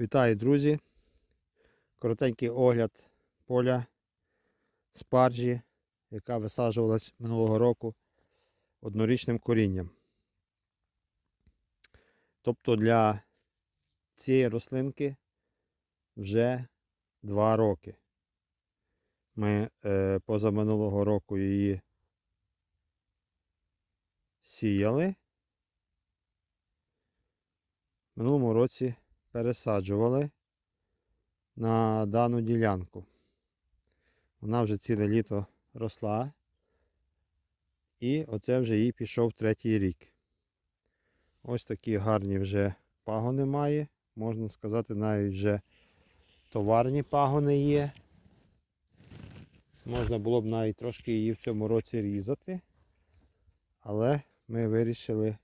Вітаю, друзі! Коротенький огляд поля спаржі, яка висаджувалась минулого року однорічним корінням. Тобто для цієї рослинки вже 2 роки. Ми е, позаминулого року її сіяли. В минулому році пересаджували на дану ділянку. Вона вже ціле літо росла. І оце вже їй пішов третій рік. Ось такі гарні вже пагони має. Можна сказати, навіть вже товарні пагони є. Можна було б навіть трошки її в цьому році різати. Але ми вирішили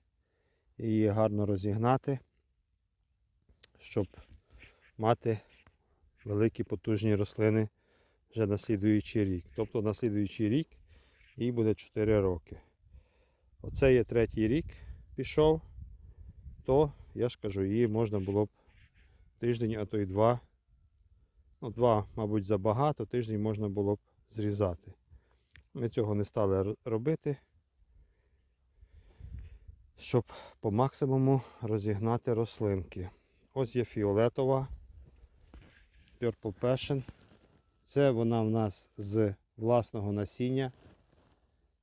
її гарно розігнати щоб мати великі потужні рослини вже на слідуючий рік. Тобто на слідуючий рік їй буде 4 роки. Оце є третій рік пішов, то я ж кажу, її можна було б тиждень, а то й два. Ну, два, мабуть, забагато, тиждень можна було б зрізати. Ми цього не стали робити, щоб по максимуму розігнати рослинки. Ось є фіолетова Purple Passion. Це вона в нас з власного насіння.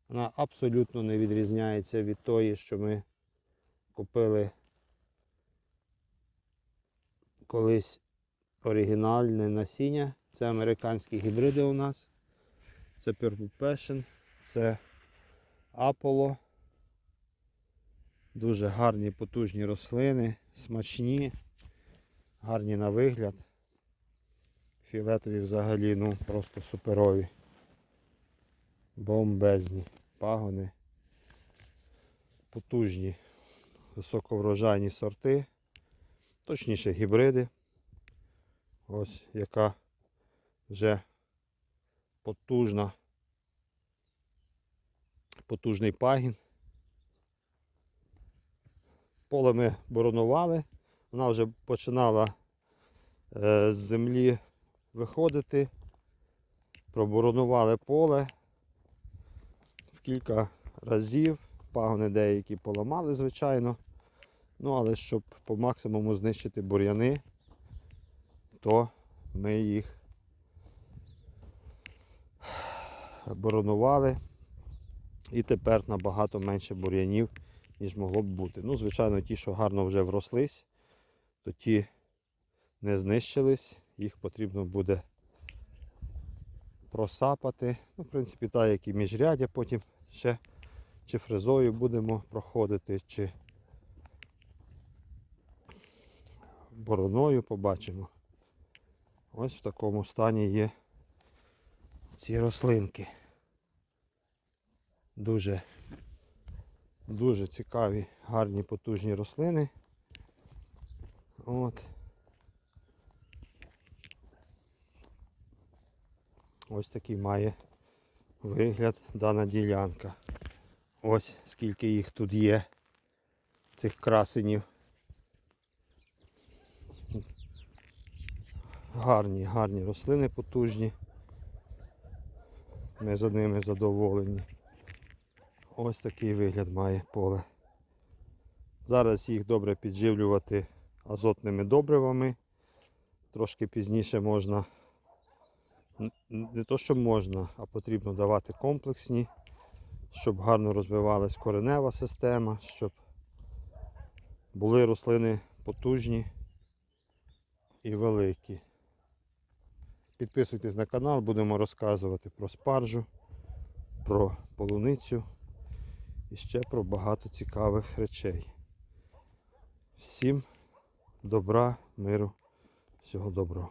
Вона абсолютно не відрізняється від тої, що ми купили колись оригінальне насіння. Це американські гібриди у нас. Це Purple Passion, це Apollo. Дуже гарні потужні рослини, смачні гарні на вигляд. Фіолетові взагалі ну просто суперові. Бомбезні. Пагони. Потужні, високоврожайні сорти. Точніше гібриди. Ось яка вже потужна. Потужний пагін. Поле ми боронували. Вона вже починала е, з землі виходити, проборонували поле в кілька разів, пагони деякі поламали, звичайно. Ну, але щоб по максимуму знищити бур'яни, то ми їх боронували. І тепер набагато менше бур'янів, ніж могло б бути. Ну, звичайно, ті, що гарно вже врослись, то ті не знищились, їх потрібно буде просапати. Ну, В принципі, так, як і міжрядя, потім ще чи фрезою будемо проходити, чи бороною побачимо. Ось в такому стані є ці рослинки. Дуже, дуже цікаві, гарні потужні рослини. От. Ось такий має вигляд дана ділянка. Ось скільки їх тут є, цих красенів. Гарні, гарні рослини потужні. Ми за ними задоволені. Ось такий вигляд має поле. Зараз їх добре підживлювати азотними добривами. Трошки пізніше можна, не то що можна, а потрібно давати комплексні, щоб гарно розвивалась коренева система, щоб були рослини потужні і великі. Підписуйтесь на канал, будемо розказувати про спаржу, про полуницю і ще про багато цікавих речей. Всім добра, миру, всього доброго.